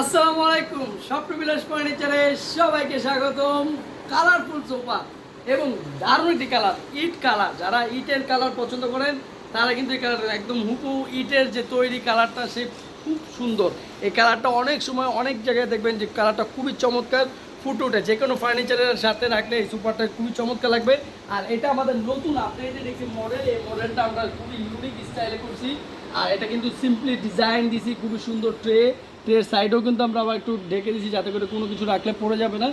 আসসালামু আলাইকুম। স্বপ্নবিলাস ফার্নিচারে সবাইকে স্বাগতম। কালারফুল সোফা এবং দারুণ একটি কালার ইট কালার যারা ইটের কালার পছন্দ করেন, তারা কিন্তু এই কালারটা একদম হুকু ইটের যে তৈরি কালারটা সে খুব সুন্দর। এই কালারটা অনেক সময় অনেক জায়গায় দেখবেন যে কালারটা খুবই চমৎকার ফুটে ওঠে। যে কোনো ফার্নিচারের সাথে রাখলে এই সুপারটা খুবই চমৎকার লাগবে। আর এটা আমাদের নতুন আপডেটেড একটি মডেল এই মডেলটা আমরা খুবই ইউনিক স্টাইলে করছি। আর এটা কিন্তু সিম্পলি ডিজাইন দিছি, খুবই সুন্দর ট্রে ট্রের সাইডেও কিন্তু আমরা আবার একটু ঢেকে দিছি, যাতে করে কোনো কিছু রাখলে পড়ে যাবে না।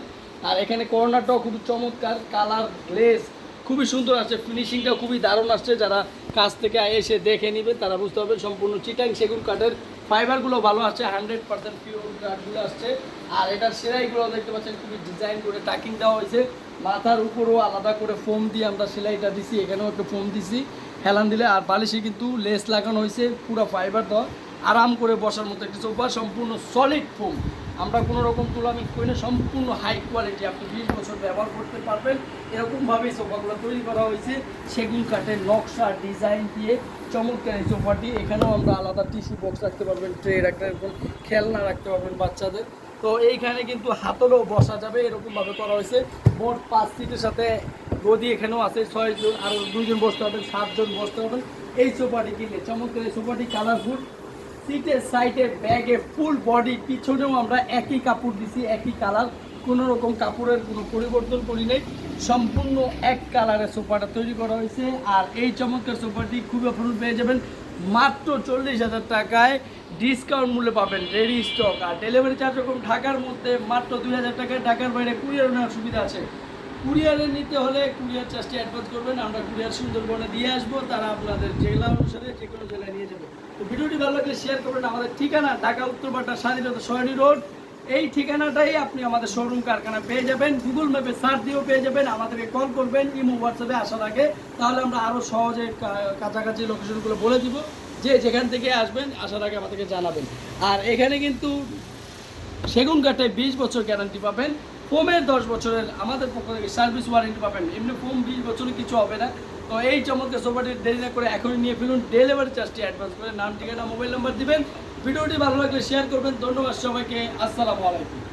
আর এখানে কর্নারটাও খুবই চমৎকার কালার গ্লেস খুবই সুন্দর আসছে ফিনিশিংটাও খুবই দারুণ আসছে। যারা কাছ থেকে এসে দেখে নিবে, তারা বুঝতে পারবে সম্পূর্ণ চিটাং সেগুন কাঠের ফাইবারগুলো ভালো আসছে হান্ড্রেড পার্সেন্ট পিওর কাঠগুলো আসছে। আর এটার সেলাইগুলো দেখতে পাচ্ছেন, খুবই ডিজাইন করে টাকিং দেওয়া হয়েছে। মাথার উপরও আলাদা করে ফোম দিয়ে আমরা সেলাইটা দিছি, এখানেও একটা ফোম দিছি। হেলান দিলে আর বালিশে কিন্তু লেস লাগানো হয়েছে, পুরো ফাইবার দেওয়া। আরাম করে বসার মতো একটি সোফা সম্পূর্ণ সলিড ফোম আমরা কোনো রকম তুলামি করি না সম্পূর্ণ হাই কোয়ালিটি আপনি বিশ বছর ব্যবহার করতে পারবেন। এরকমভাবেই সোফাগুলো তৈরি করা হয়েছে। সেগুন কাঠের নকশা ডিজাইন দিয়ে চমৎকার এই সোফাটি এখানেও আমরা আলাদা টিস্যু বক্স রাখতে পারবেন ট্রে রাখতে পারবেন, খেলনা রাখতে পারবেন বাচ্চাদের। তো এইখানে কিন্তু হাতলেও বসা যাবে, এরকমভাবে করা হয়েছে। মোট পাঁচ সিটের সাথে গদি এখানেও আছে, ছয়জন আরও দুইজন বসতে পারবেন, সাতজন বসতে পারবেন। এই সোফাটি কিনলে চমৎকার এই সোফাটি কালারফুল সিটের সাইডে ব্যাগে ফুল বডি পিছনেও আমরা একই কাপড় দিছি, একই কালার কোনো রকম কাপড়ের কোনো পরিবর্তন করি নাই। সম্পূর্ণ এক কালারের সোফাটা তৈরি করা হয়েছে। আর এই চমৎকার সোফাটি খুবই অপূর্ব পেয়ে যাবেন। মাত্র চল্লিশ হাজার টাকায় ডিসকাউন্ট মূল্যে পাবেন রেডি স্টক আর ডেলিভারি চার্জ ঢাকার মধ্যে মাত্র দুই হাজার টাকায় ঢাকার বাইরে কুরিয়ার নেওয়ার সুবিধা আছে। কুরিয়ারে নিতে হলে কুরিয়ার চার্জটি অ্যাডভান্স করবেন। আমরা কুরিয়ার সুন্দরবনে দিয়ে আসব। তারা আপনাদের জেলা অনুসারে যে কোনো জেলায় নিয়ে যাবে। তো ভিডিওটি ভালো লাগলে শেয়ার করবেন। আমাদের ঠিকানা ঢাকা উত্তরপাটা স্বাধীনতা সয়নী রোড। এই ঠিকানাটাই আপনি আমাদের শোরুম কারখানা পেয়ে যাবেন। গুগল ম্যাপে সার্চ দিয়েও পেয়ে যাবেন। আমাদেরকে কল করবেন, ইমো হোয়াটসঅ্যাপে আসার আগে। তাহলে আমরা আরও সহজে কাছাকাছি লোকেশনগুলো বলে দিব। যে যেখান থেকে আসবেন, আসার আগে আমাদেরকে জানাবেন। আর এখানে কিন্তু সেগুন কাঠে বিশ বছর গ্যারান্টি পাবেন। ফোমের দশ বছরের আমাদের পক্ষ থেকে সার্ভিস ওয়ারেন্টি পাবেন। এমনি ফোম বিশ বছরে কিছু হবে না। তো এই চমৎকার সোফাটি দেরি না করে এখনই নিয়ে ফেলুন। ডেলিভারি চার্জটি অ্যাডভান্স করে। নাম, ঠিকানা মোবাইল নাম্বার দিবেন। ভিডিওটি ভালো লাগলে শেয়ার করবেন। ধন্যবাদ সবাইকে। আসসালামু আলাইকুম।